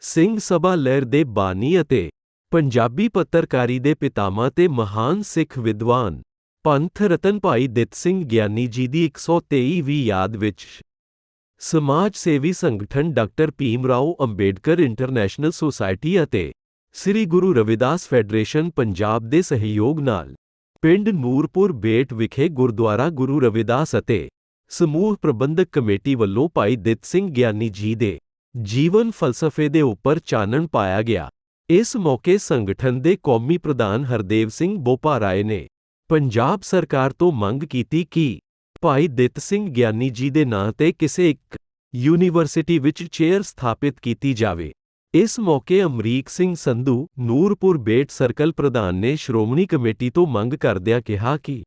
ਸਿੰਘ ਸਭਾ ਲਹਿਰ ਦੇ ਬਾਨੀ ਅਤੇ ਪੰਜਾਬੀ ਪੱਤਰਕਾਰੀ ਦੇ ਪਿਤਾਮਾ ਤੇ ਮਹਾਨ ਸਿੱਖ ਵਿਦਵਾਨ ਪੰਥ ਰਤਨ ਭਾਈ ਦਿੱਤ ਸਿੰਘ ਗਿਆਨੀ ਜੀ ਦੀ 123ਵੀਂ ਯਾਦ ਵਿੱਚ ਸਮਾਜ ਸੇਵੀ ਸੰਗਠਨ doctor Bhim Rao Ambedkar international society ਅਤੇ ਸ੍ਰੀ ਗੁਰੂ ਰਵਿਦਾਸ ਫੈਡਰੇਸ਼ਨ ਪੰਜਾਬ ਦੇ ਸਹਿਯੋਗ ਨਾਲ ਪਿੰਡ ਨੂਰਪੁਰ ਬੇਟ ਵਿਖੇ ਗੁਰਦੁਆਰਾ ਗੁਰੂ ਰਵਿਦਾਸ ਅਤੇ ਸਮੂਹ ਪ੍ਰਬੰਧਕ ਕਮੇਟੀ ਵੱਲੋਂ ਭਾਈ ਦਿੱਤ ਸਿੰਘ ਗਿਆਨੀ ਜੀ ਦੇ ਜੀਵਨ ਫਲਸਫੇ ਦੇ ਉੱਪਰ ਚਾਨਣ ਪਾਇਆ ਗਿਆ। ਇਸ ਮੌਕੇ ਸੰਗਠਨ ਦੇ ਕੌਮੀ ਪ੍ਰਧਾਨ ਹਰਦੇਵ ਸਿੰਘ ਬੋਪਾਰਾਏ ਨੇ ਪੰਜਾਬ ਸਰਕਾਰ ਤੋਂ ਮੰਗ ਕੀਤੀ ਕਿ ਭਾਈ ਦਿੱਤ ਸਿੰਘ ਗਿਆਨੀ ਜੀ ਦੇ ਨਾਂ ਤੇ ਕਿਸੇ ਇੱਕ ਯੂਨੀਵਰਸਿਟੀ ਵਿੱਚ ਚੇਅਰ ਸਥਾਪਿਤ ਕੀਤੀ ਜਾਵੇ। ਇਸ ਮੌਕੇ ਅਮਰੀਕ ਸਿੰਘ ਸੰਧੂ, ਨੂਰਪੁਰ ਬੇਟ ਸਰਕਲ ਪ੍ਰਧਾਨ ਨੇ ਸ਼੍ਰੋਮਣੀ ਕਮੇਟੀ ਤੋਂ ਮੰਗ ਕਰਦਿਆਂ ਕਿਹਾ ਕਿ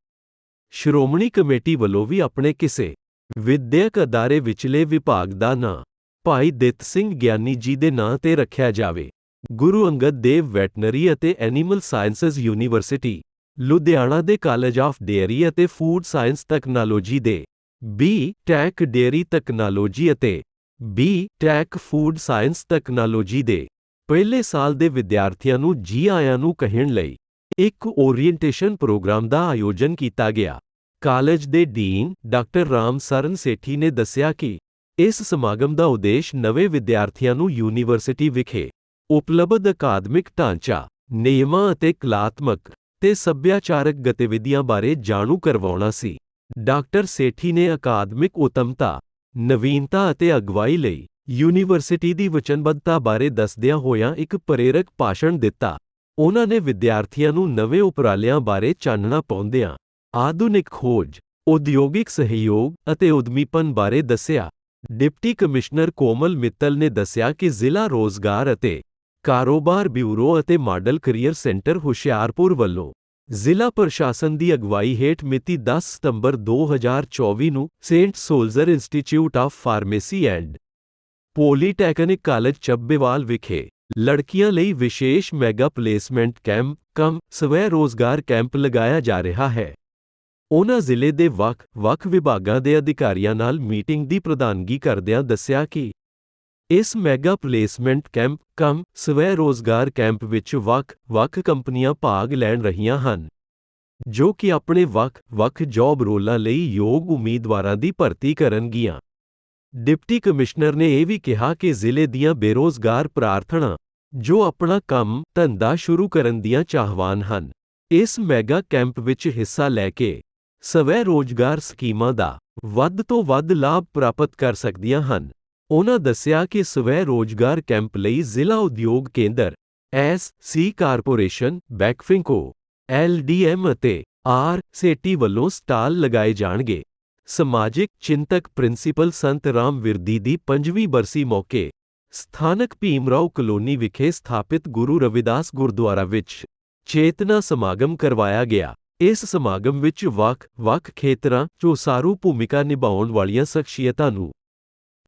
ਸ਼੍ਰੋਮਣੀ ਕਮੇਟੀ ਵੱਲੋਂ ਵੀ ਆਪਣੇ ਕਿਸੇ ਵਿਦਿਅਕ ਅਦਾਰੇ ਵਿਚਲੇ ਵਿਭਾਗ ਦਾ ਨਾਂ ਭਾਈ ਦਿੱਤ ਸਿੰਘ ਗਿਆਨੀ ਜੀ ਦੇ ਨਾਂ ਤੇ ਰੱਖਿਆ ਜਾਵੇ। ਗੁਰੂ ਅੰਗਦ ਦੇਵ ਵੈਟਨਰੀ ਅਤੇ ਐਨੀਮਲ ਸਾਇੰਸਜ਼ ਯੂਨੀਵਰਸਿਟੀ, ਲੁਧਿਆਣਾ ਦੇ ਕਾਲਜ ਆਫ ਡੇਅਰੀ ਅਤੇ ਫੂਡ ਸਾਇੰਸ ਟੈਕਨੋਲੋਜੀ ਦੇ ਬੀ ਟੈਕ ਡੇਅਰੀ ਟੈਕਨੋਲੋਜੀ ਅਤੇ B tech food science technology ਦੇ ਪਹਿਲੇ ਸਾਲ ਦੇ ਵਿਦਿਆਰਥੀਆਂ ਨੂੰ ਜੀ ਆਇਆਂ ਨੂੰ ਕਹਿਣ ਲਈ ਇੱਕ ਓਰੀਐਂਟੇਸ਼ਨ ਪ੍ਰੋਗਰਾਮ ਦਾ ਆਯੋਜਨ ਕੀਤਾ ਗਿਆ। ਕਾਲਜ ਦੇ ਡੀਨ ਡਾਕਟਰ ਰਾਮ ਸਰਨ ਸੇਠੀ ਨੇ ਦੱਸਿਆ ਕਿ ਇਸ ਸਮਾਗਮ ਦਾ ਉਦੇਸ਼ ਨਵੇਂ ਵਿਦਿਆਰਥੀਆਂ ਨੂੰ ਯੂਨੀਵਰਸਿਟੀ ਵਿਖੇ ਉਪਲਬਧ ਅਕਾਦਮਿਕ ਢਾਂਚਾ, ਨਿਯਮਾਂ ਅਤੇ ਕਲਾਤਮਕ ਤੇ ਸੱਭਿਆਚਾਰਕ ਗਤੀਵਿਧੀਆਂ ਬਾਰੇ ਜਾਣੂ ਕਰਵਾਉਣਾ ਸੀ। ਡਾਕਟਰ ਸੇਠੀ ਨੇ ਅਕਾਦਮਿਕ ਉਤਮਤਾ, ਨਵੀਨਤਾ ਅਤੇ ਅਗਵਾਈ ਲਈ ਯੂਨੀਵਰਸਿਟੀ ਦੀ ਵਚਨਬੱਧਤਾ ਬਾਰੇ ਦੱਸਦਿਆਂ ਹੋਇਆਂ ਇੱਕ ਪ੍ਰੇਰਕ ਭਾਸ਼ਣ ਦਿੱਤਾ। ਉਹਨਾਂ ਨੇ ਵਿਦਿਆਰਥੀਆਂ ਨੂੰ ਨਵੇਂ ਉਪਰਾਲਿਆਂ ਬਾਰੇ ਚਾਨਣਾ ਪਾਉਂਦਿਆਂ ਆਧੁਨਿਕ ਖੋਜ, ਉਦਯੋਗਿਕ ਸਹਿਯੋਗ ਅਤੇ ਉਦਮੀਪਨ ਬਾਰੇ ਦੱਸਿਆ। ਡਿਪਟੀ ਕਮਿਸ਼ਨਰ ਕੋਮਲ ਮਿੱਤਲ ਨੇ ਦੱਸਿਆ ਕਿ ਜ਼ਿਲ੍ਹਾ ਰੋਜ਼ਗਾਰ ਅਤੇ ਕਾਰੋਬਾਰ ਬਿਊਰੋ ਅਤੇ ਮਾਡਲ ਕਰੀਅਰ ਸੈਂਟਰ ਹੁਸ਼ਿਆਰਪੁਰ ਵੱਲੋਂ ਜ਼ਿਲ੍ਹਾ ਪ੍ਰਸ਼ਾਸਨ ਦੀ ਅਗਵਾਈ ਹੇਠ ਮਿਤੀ 10 ਸਤੰਬਰ 2024 ਨੂੰ saint soldier institute of pharmacy and polytechnic college Chabbewal ਵਿਖੇ ਲੜਕੀਆਂ ਲਈ ਵਿਸ਼ੇਸ਼ ਮੈਗਾ ਪਲੇਸਮੈਂਟ ਕੈਂਪ, ਕਮ ਸਵੈ ਰੋਜ਼ਗਾਰ ਕੈਂਪ ਲਗਾਇਆ ਜਾ ਰਿਹਾ ਹੈ। ਉਹਨਾਂ ਜ਼ਿਲ੍ਹੇ ਦੇ ਵੱਖ-ਵੱਖ ਵਿਭਾਗਾਂ ਦੇ ਅਧਿਕਾਰੀਆਂ ਨਾਲ ਮੀਟਿੰਗ ਦੀ ਪ੍ਰਧਾਨਗੀ ਕਰਦਿਆਂ ਦੱਸਿਆ ਕਿ ਇਸ ਮੈਗਾ ਪਲੇਸਮੈਂਟ ਕੈਂਪ ਕਮ ਸਵੈ ਰੋਜ਼ਗਾਰ ਕੈਂਪ ਵਿੱਚ ਵੱਖ-ਵੱਖ ਕੰਪਨੀਆਂ ਭਾਗ ਲੈਣ ਰਹੀਆਂ ਹਨ, ਜੋ ਕਿ ਆਪਣੇ ਵੱਖ-ਵੱਖ ਜੌਬ ਰੋਲਾਂ ਲਈ ਯੋਗ ਉਮੀਦਵਾਰਾਂ ਦੀ ਭਰਤੀ ਕਰਨਗੀਆਂ। ਡਿਪਟੀ ਕਮਿਸ਼ਨਰ ਨੇ ਇਹ ਵੀ ਕਿਹਾ ਕਿ ਜ਼ਿਲ੍ਹੇ ਦੀਆਂ ਬੇਰੋਜ਼ਗਾਰ ਪ੍ਰਾਰਥਣਾ ਜੋ ਆਪਣਾ ਕੰਮ ਧੰਦਾ ਸ਼ੁਰੂ ਕਰਨ ਦੀਆਂ ਚਾਹਵਾਨ ਹਨ, ਇਸ ਮੈਗਾ ਕੈਂਪ ਵਿੱਚ ਹਿੱਸਾ ਲੈ ਕੇ ਸਵੈ ਰੋਜ਼ਗਾਰ ਸਕੀਮਾਂ ਦਾ ਵੱਧ ਤੋਂ ਵੱਧ ਲਾਭ ਪ੍ਰਾਪਤ ਕਰ ਸਕਦੀਆਂ ਹਨ। ਉਹਨਾਂ ਦੱਸਿਆ ਕਿ ਸਵੈ ਰੋਜ਼ਗਾਰ ਕੈਂਪ ਲਈ ਜ਼ਿਲ੍ਹਾ ਉਦਯੋਗ ਕੇਂਦਰ S C corporation, Backfinco, L D LDM ਅਤੇ ਆਰ ਸੇਟੀ ਵੱਲੋਂ ਸਟਾਲ ਲਗਾਏ ਜਾਣਗੇ। ਸਮਾਜਿਕ ਚਿੰਤਕ ਪ੍ਰਿੰਸੀਪਲ ਸੰਤ ਰਾਮ ਵਿਰਦੀ ਦੀ 5ਵੀਂ ਬਰਸੀ ਮੌਕੇ ਸਥਾਨਕ ਭੀਮਰਾਓ ਕਲੋਨੀ ਵਿਖੇ ਸਥਾਪਿਤ ਗੁਰੂ ਰਵਿਦਾਸ ਗੁਰਦੁਆਰਾ ਵਿੱਚ ਚੇਤਨਾ ਸਮਾਗਮ ਕਰਵਾਇਆ ਗਿਆ। ਇਸ ਸਮਾਗਮ ਵਿੱਚ ਵੱਖ-ਵੱਖ ਖੇਤਰਾਂ 'ਚ ਉਸਾਰੂ ਭੂਮਿਕਾ ਨਿਭਾਉਣ ਵਾਲੀਆਂ ਸ਼ਖਸੀਅਤਾਂ ਨੂੰ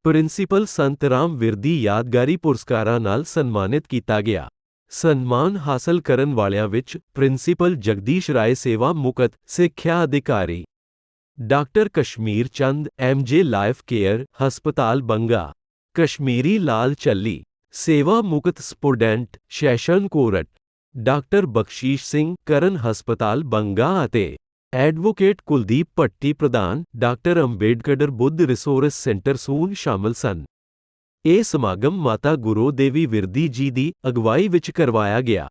ਪ੍ਰਿੰਸੀਪਲ ਸੰਤ ਰਾਮ ਵਿਰਦੀ ਯਾਦਗਾਰੀ ਪੁਰਸਕਾਰਾਂ ਨਾਲ ਸਨਮਾਨਿਤ ਕੀਤਾ ਗਿਆ। ਸਨਮਾਨ ਹਾਸਲ ਕਰਨ ਵਾਲਿਆਂ ਵਿੱਚ ਪ੍ਰਿੰਸੀਪਲ ਜਗਦੀਸ਼ ਰਾਏ ਸੇਵਾ ਮੁਕਤ ਸਿੱਖਿਆ ਅਧਿਕਾਰੀ, doctor Kashmir Chand MJ life care ਹਸਪਤਾਲ ਬੰਗਾ, ਕਸ਼ਮੀਰੀ ਲਾਲ ਚੱਲੀ ਸੇਵਾ ਮੁਕਤ superintendent session court doctor Bakhshish Singh, Karan ਹਸਪਤਾਲ ਬੰਗਾ ਅਤੇ ਐਡਵੋਕੇਟ ਕੁਲਦੀਪ ਭੱਟੀ ਪ੍ਰਧਾਨ, doctor Ambedkar Buddh resource centre ਸੂਨ ਸ਼ਾਮਲ ਸਨ। ਇਹ ਸਮਾਗਮ ਮਾਤਾ ਗੁਰੂ ਦੇਵੀ ਵਿਰਦੀ ਜੀ ਦੀ ਅਗਵਾਈ ਵਿੱਚ ਕਰਵਾਇਆ ਗਿਆ।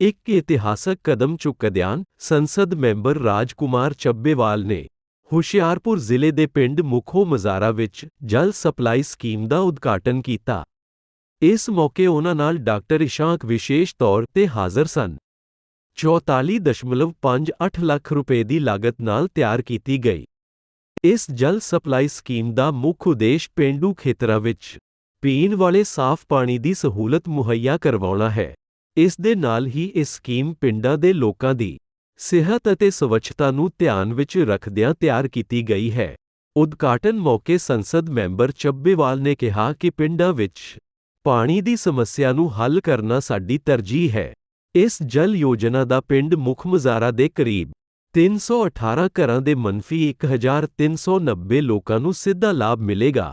ਇੱਕ ਇਤਿਹਾਸਕ ਕਦਮ ਚੁੱਕਦਿਆਂ ਸੰਸਦ ਮੈਂਬਰ ਰਾਜਕੁਮਾਰ ਚੱਬੇਵਾਲ ਨੇ ਹੁਸ਼ਿਆਰਪੁਰ ਜ਼ਿਲ੍ਹੇ ਦੇ ਪਿੰਡ ਮੁਖੋ ਮਜ਼ਾਰਾ ਵਿੱਚ ਜਲ ਸਪਲਾਈ ਸਕੀਮ ਦਾ ਉਦਘਾਟਨ ਕੀਤਾ। ਇਸ ਮੌਕੇ ਉਹਨਾਂ ਨਾਲ ਡਾਕਟਰ ਇਸ਼ਾਂਕ ਵਿਸ਼ੇਸ਼ ਤੌਰ ਤੇ ਹਾਜ਼ਰ ਸਨ। 44.58 ਲੱਖ ਰੁਪਏ ਦੀ ਲਾਗਤ ਨਾਲ ਤਿਆਰ ਕੀਤੀ ਗਈ। ਇਸ ਜਲ ਸਪਲਾਈ ਸਕੀਮ ਦਾ ਮੁੱਖ ਉਦੇਸ਼ ਪਿੰਡੂ ਖੇਤਰਾਂ ਵਿੱਚ ਪੀਣ ਵਾਲੇ ਸਾਫ਼ ਪਾਣੀ ਦੀ ਸਹੂਲਤ ਮੁਹੱਈਆ ਕਰਵਾਉਣਾ ਹੈ। ਇਸ ਦੇ ਨਾਲ ਹੀ ਇਹ ਸਕੀਮ ਪਿੰਡਾਂ ਦੇ ਲੋਕਾਂ ਦੀ ਸਿਹਤ ਅਤੇ ਸਵੱਛਤਾ ਨੂੰ ਧਿਆਨ ਵਿੱਚ ਰੱਖਦਿਆਂ ਤਿਆਰ ਕੀਤੀ ਗਈ ਹੈ। ਉਦਘਾਟਨ ਮੌਕੇ ਸੰਸਦ ਮੈਂਬਰ ਚੱਬੇਵਾਲ ਨੇ ਕਿਹਾ ਕਿ ਪਿੰਡਾਂ ਵਿੱਚ ਪਾਣੀ ਦੀ ਸਮੱਸਿਆ ਨੂੰ ਹੱਲ ਕਰਨਾ ਸਾਡੀ ਤਰਜੀਹ ਹੈ। ਇਸ ਜਲ ਯੋਜਨਾ ਦਾ ਪਿੰਡ ਮੁਖ ਮਜ਼ਾਰਾ ਦੇ ਕਰੀਬ 318 ਘਰਾਂ ਦੇ ਮੰਫੀ 1390 ਲੋਕਾਂ ਨੂੰ ਸਿੱਧਾ ਲਾਭ ਮਿਲੇਗਾ।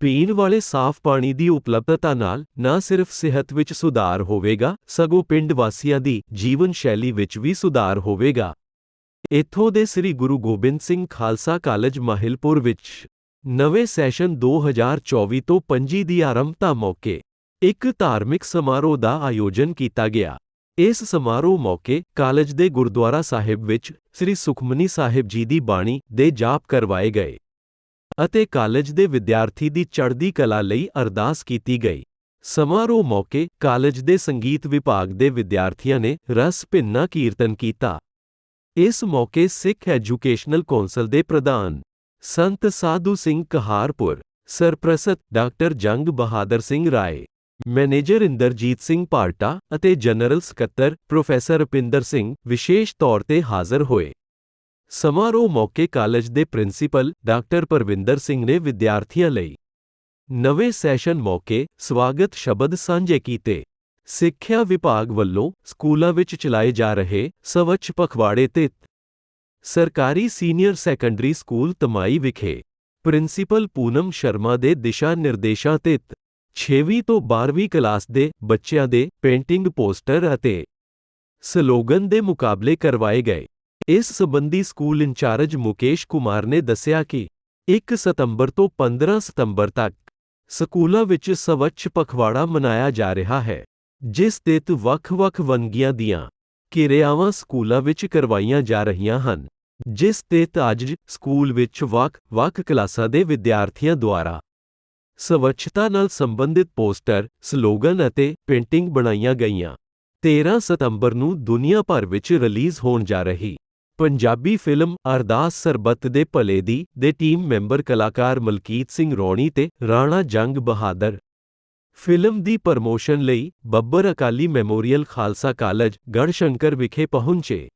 ਪੀਣ ਵਾਲੇ ਸਾਫ਼ ਪਾਣੀ ਦੀ ਉਪਲਬਧਤਾ ਨਾਲ ਨਾ ਸਿਰਫ ਸਿਹਤ ਵਿੱਚ ਸੁਧਾਰ ਹੋਵੇਗਾ, ਸਗੋਂ ਪਿੰਡ ਵਾਸੀਆਂ ਦੀ ਜੀਵਨ ਸ਼ੈਲੀ ਵਿੱਚ ਵੀ ਸੁਧਾਰ ਹੋਵੇਗਾ। ਇੱਥੋਂ ਦੇ ਸ੍ਰੀ ਗੁਰੂ ਗੋਬਿੰਦ ਸਿੰਘ ਖਾਲਸਾ ਕਾਲਜ ਮਾਹਿਲਪੁਰ ਵਿੱਚ ਨਵੇਂ ਸੈਸ਼ਨ 2024 ਤੋਂ 25 ਦੀ ਆਰੰਭਤਾ ਮੌਕੇ ਇੱਕ ਧਾਰਮਿਕ ਸਮਾਰੋਹ ਦਾ ਆਯੋਜਨ ਕੀਤਾ ਗਿਆ। ਇਸ ਸਮਾਰੋਹ ਮੌਕੇ ਕਾਲਜ ਦੇ ਗੁਰਦੁਆਰਾ ਸਾਹਿਬ ਵਿੱਚ ਸ੍ਰੀ ਸੁਖਮਨੀ ਸਾਹਿਬ ਜੀ ਦੀ ਬਾਣੀ ਦੇ ਜਾਪ ਕਰਵਾਏ ਗਏ ਅਤੇ ਕਾਲਜ ਦੇ ਵਿਦਿਆਰਥੀ ਦੀ ਚੜ੍ਹਦੀ ਕਲਾ ਲਈ ਅਰਦਾਸ ਕੀਤੀ ਗਈ। ਸਮਾਰੋਹ ਮੌਕੇ ਕਾਲਜ ਦੇ ਸੰਗੀਤ ਵਿਭਾਗ ਦੇ ਵਿਦਿਆਰਥੀਆਂ ਨੇ ਰਸ, ਭਿੰਨਾ ਕੀਰਤਨ ਕੀਤਾ। ਇਸ ਮੌਕੇ ਸਿੱਖ ਐਜੂਕੇਸ਼ਨਲ ਕੌਂਸਲ ਦੇ ਪ੍ਰਧਾਨ ਸੰਤ ਸਾਧੂ ਸਿੰਘ ਕਹਾਰਪੁਰ, ਸਰਪ੍ਰਸਤ ਡਾਕਟਰ ਜੰਗ ਬਹਾਦਰ ਸਿੰਘ ਰਾਏ, ਮੈਨੇਜਰ ਇੰਦਰਜੀਤ ਸਿੰਘ ਪਾਰਟਾ ਅਤੇ ਜਨਰਲ ਸਕੱਤਰ ਪ੍ਰੋਫੈਸਰ ਰਪਿੰਦਰ ਸਿੰਘ ਵਿਸ਼ੇਸ਼ ਤੌਰ ਤੇ ਹਾਜ਼ਰ ਹੋਏ। ਸਮਾਰੋਹ ਮੌਕੇ ਕਾਲਜ ਦੇ ਪ੍ਰਿੰਸੀਪਲ ਡਾਕਟਰ ਪਰਵਿੰਦਰ ਸਿੰਘ ਨੇ ਵਿਦਿਆਰਥੀਆਂ ਲਈ ਨਵੇਂ ਸੈਸ਼ਨ ਮੌਕੇ ਸਵਾਗਤ ਸ਼ਬਦ ਸਾਂਝੇ ਕੀਤੇ। ਸਿੱਖਿਆ ਵਿਭਾਗ ਵੱਲੋਂ ਸਕੂਲਾਂ ਵਿੱਚ ਚਲਾਏ ਜਾ ਰਹੇ ਸਵੱਛ ਪਖਵਾੜੇ ਤੇ ਸਰਕਾਰੀ ਸੀਨੀਅਰ ਸੈਕੰਡਰੀ ਸਕੂਲ ਤਮਾਈ ਵਿਖੇ ਪ੍ਰਿੰਸੀਪਲ ਪੂਨਮ ਸ਼ਰਮਾ ਦੇ ਦਿਸ਼ਾ ਨਿਰਦੇਸ਼ਾਂ ਤੇ 6ਵੀਂ ਤੋਂ 12ਵੀਂ ਕਲਾਸ ਦੇ ਬੱਚਿਆਂ ਦੇ ਪੇਂਟਿੰਗ ਪੋਸਟਰ ਅਤੇ ਸਲੋਗਨ ਦੇ ਮੁਕਾਬਲੇ ਕਰਵਾਏ ਗਏ। ਇਸ ਸਬੰਧੀ ਸਕੂਲ ਇੰਚਾਰਜ ਮੁਕੇਸ਼ ਕੁਮਾਰ ਨੇ ਦੱਸਿਆ ਕਿ 1 ਸਤੰਬਰ ਤੋਂ 15 ਸਤੰਬਰ ਤੱਕ ਸਕੂਲਾਂ ਵਿੱਚ ਸਵੱਛ ਪਖਵਾੜਾ ਮਨਾਇਆ ਜਾ ਰਿਹਾ ਹੈ, ਜਿਸ ਤਹਿਤ ਵੱਖ-ਵੱਖ ਵੰਨਗੀਆਂ ਦੀਆਂ ਕਿਰਿਆਵਾਂ ਸਕੂਲਾਂ ਵਿੱਚ ਕਰਵਾਈਆਂ ਜਾ ਰਹੀਆਂ ਹਨ ਜਿਸ 'ਤੇ ਅੱਜ ਸਕੂਲ ਵਿੱਚ ਵੱਖ-ਵੱਖ ਕਲਾਸਾਂ ਦੇ ਵਿਦਿਆਰਥੀਆਂ ਦੁਆਰਾ ਸਵੱਛਤਾ ਨਾਲ ਸੰਬੰਧਿਤ ਪੋਸਟਰ, ਸਲੋਗਨ ਅਤੇ ਪੇਂਟਿੰਗ ਬਣਾਈਆਂ ਗਈਆਂ। 13 ਸਤੰਬਰ ਨੂੰ ਦੁਨੀਆ ਭਰ ਵਿੱਚ ਰਿਲੀਜ਼ ਹੋਣ ਜਾ ਰਹੀ ਪੰਜਾਬੀ ਫਿਲਮ ਅਰਦਾਸ ਸਰਬੱਤ ਦੇ ਭਲੇ ਦੀ ਦੇ ਟੀਮ ਮੈਂਬਰ ਕਲਾਕਾਰ ਮਲਕੀਤ ਸਿੰਘ ਰੌਣੀ ਤੇ ਰਾਣਾ ਜੰਗ ਬਹਾਦਰ। ਫਿਲਮ ਦੀ ਪ੍ਰਮੋਸ਼ਨ ਲਈ ਬੱਬਰ ਅਕਾਲੀ ਮੈਮੋਰੀਅਲ ਖਾਲਸਾ ਕਾਲਜ ਗੜਸ਼ੰਕਰ ਵਿਖੇ ਪਹੁੰਚੇ।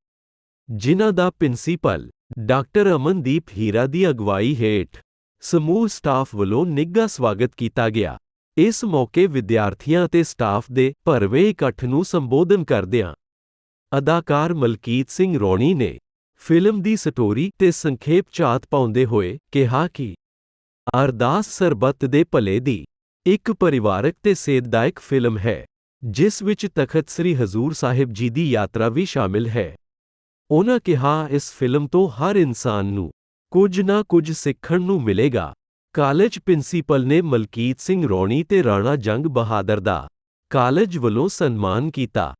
ਜਿਨ੍ਹਾਂ ਦਾ ਪ੍ਰਿੰਸੀਪਲ ਡਾਕਟਰ ਅਮਨਦੀਪ ਹੀਰਾ ਦੀ ਅਗਵਾਈ ਹੇਠ ਸਮੂਹ ਸਟਾਫ ਵੱਲੋਂ ਨਿੱਘਾ ਸਵਾਗਤ ਕੀਤਾ ਗਿਆ। ਇਸ ਮੌਕੇ ਵਿਦਿਆਰਥੀਆਂ ਅਤੇ ਸਟਾਫ ਦੇ ਭਰਵੇਂ ਇਕੱਠ ਨੂੰ ਸੰਬੋਧਨ ਕਰਦਿਆਂ ਅਦਾਕਾਰ ਮਲਕੀਤ ਸਿੰਘ ਰੌਣੀ ਨੇ ਫਿਲਮ ਦੀ ਸਟੋਰੀ ਤੇ ਸੰਖੇਪ ਝਾਤ ਪਾਉਂਦੇ ਹੋਏ ਕਿਹਾ ਕਿ ਅਰਦਾਸ ਸਰਬੱਤ ਦੇ ਭਲੇ ਦੀ ਇੱਕ ਪਰਿਵਾਰਕ ਤੇ ਸੇਧਦਾਇਕ ਫਿਲਮ ਹੈ, ਜਿਸ ਵਿੱਚ ਤਖਤ ਸ੍ਰੀ ਹਜ਼ੂਰ ਸਾਹਿਬ ਜੀ ਦੀ ਯਾਤਰਾ ਵੀ ਸ਼ਾਮਿਲ ਹੈ। ਉਹਨਾਂ ਕਿਹਾ, ਇਸ ਫਿਲਮ ਤੋਂ ਹਰ ਇਨਸਾਨ ਨੂੰ ਕੁਝ ਨਾ ਕੁਝ ਸਿੱਖਣ ਨੂੰ ਮਿਲੇਗਾ। ਕਾਲਜ ਪ੍ਰਿੰਸੀਪਲ ਨੇ ਮਲਕੀਤ ਸਿੰਘ ਰੌਣੀ ਤੇ ਰਾਣਾ ਜੰਗ ਬਹਾਦਰ ਦਾ ਕਾਲਜ ਵੱਲੋਂ ਸਨਮਾਨ ਕੀਤਾ।